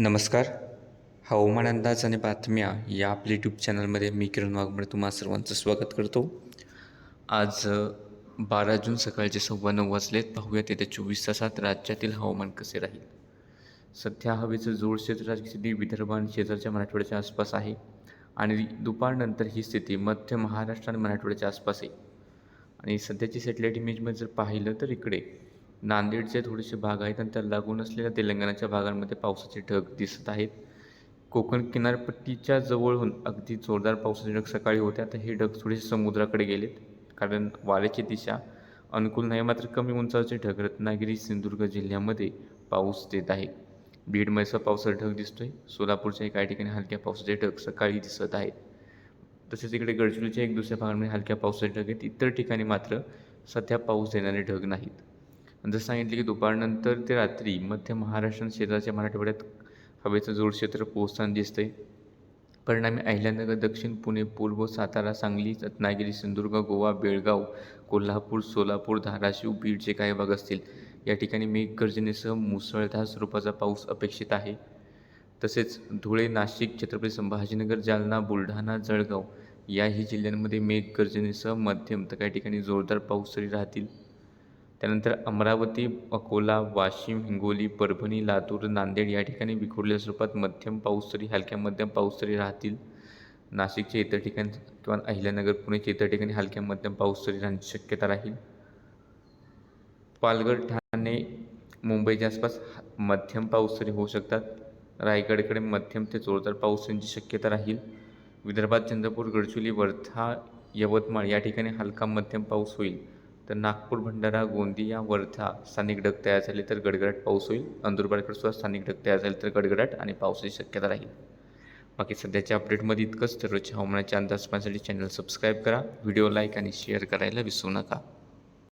नमस्कार. हवामान अंदाज आणि बातम्या या आपल्या यूट्यूब चॅनलमध्ये मी किरण वाघमोडे तुम्हा सर्वांचं स्वागत करतो. आज बारा जून सकाळचे सव्वा नऊ वाजलेत. पाहूयात येत्या चोवीस तासात राज्यातील हवामान कसे राहील. सध्या हवेचं जोड क्षेत्र स्थिती विदर्भ आणि शेजारच्या मराठवाड्याच्या आसपास आहे आणि दुपारनंतर ही स्थिती मध्य महाराष्ट्र आणि मराठवाड्याच्या आसपास आहे. आणि सध्याची सॅटेलाईट इमेजमध्ये जर पाहिलं तर इकडे नांदेडचे थोडेसे भाग आहेत आणि त्याला लागून असलेल्या तेलंगणाच्या भागांमध्ये पावसाचे ढग दिसत आहेत. कोकण किनारपट्टीच्या जवळून अगदी जोरदार पावसाचे ढग सकाळी होते. आता हे ढग थोडेसे समुद्राकडे गेलेत. कारण वाऱ्याची दिशा अनुकूल नाही मात्र कमी उंचाचे ढग रत्नागिरी सिंधुदुर्ग जिल्ह्यामध्ये पाऊस देत आहे. बीड मैसा पावसाचा ढग दिसतोय. सोलापूरच्या काही ठिकाणी हलक्या पावसाचे ढग सकाळी दिसत आहेत. तसेच इकडे गडचिरोलीच्या एक दुसऱ्या भागामध्ये हलक्या पावसाचे ढग आहेत. इतर ठिकाणी मात्र सध्या पाऊस देणारे ढग नाहीत. जसं सांगितलं की दुपारनंतर ते रात्री मध्य महाराष्ट्र आणि शेजारच्या मराठवाड्यात हवेचं जोड क्षेत्र पोहोचताना दिसतंय. परिणामी अहिल्यानगर दक्षिण पुणे पूर्व सातारा सांगली रत्नागिरी सिंधुदुर्ग गोवा बेळगाव कोल्हापूर सोलापूर धाराशिव बीडचे काही भाग असतील. या ठिकाणी मेघगर्जनेसह मुसळधार स्वरूपाचा पाऊस अपेक्षित आहे. तसेच धुळे नाशिक छत्रपती संभाजीनगर जालना बुलढाणा जळगाव याही जिल्ह्यांमध्ये मेघगर्जनेसह मध्यम तर काही ठिकाणी जोरदार पाऊस तरी राहतील. त्यानंतर अमरावती अकोला वाशिम हिंगोली परभणी लातूर नांदेड या ठिकाणी विखुरलेल्या स्वरूपात मध्यम पाऊस तरी हलक्या मध्यम पाऊस तरी राहतील. नाशिकच्या इतर ठिकाणी किंवा अहिल्यानगर पुणेच्या इतर ठिकाणी हलक्या मध्यम पाऊस तरी राहण्याची शक्यता राहील. पालघर ठाणे मुंबईच्या आसपास मध्यम पाऊस तरी होऊ शकतात. रायगडकडे मध्यम ते जोरदार पाऊस यांची शक्यता राहील. विदर्भात चंद्रपूर गडचिरोली वर्धा यवतमाळ या ठिकाणी हलका मध्यम पाऊस होईल. तर नागपूर भंडारा गोंदिया वर्धा स्थानिक ढग तयार झाले तर गडगडाट पाऊस होईल. नंदुरबारकडे सुद्धा स्थानिक ढग तयार झाले तर गडगडाट आणि पावसाची शक्यता राहील. बाकी सध्याच्या अपडेटमध्ये इतकंच. तर रोजच्या हवामानाच्या अंदाज पाहण्यासाठी चॅनल सबस्क्राईब करा. व्हिडिओ लाईक आणि शेअर करायला विसरू नका.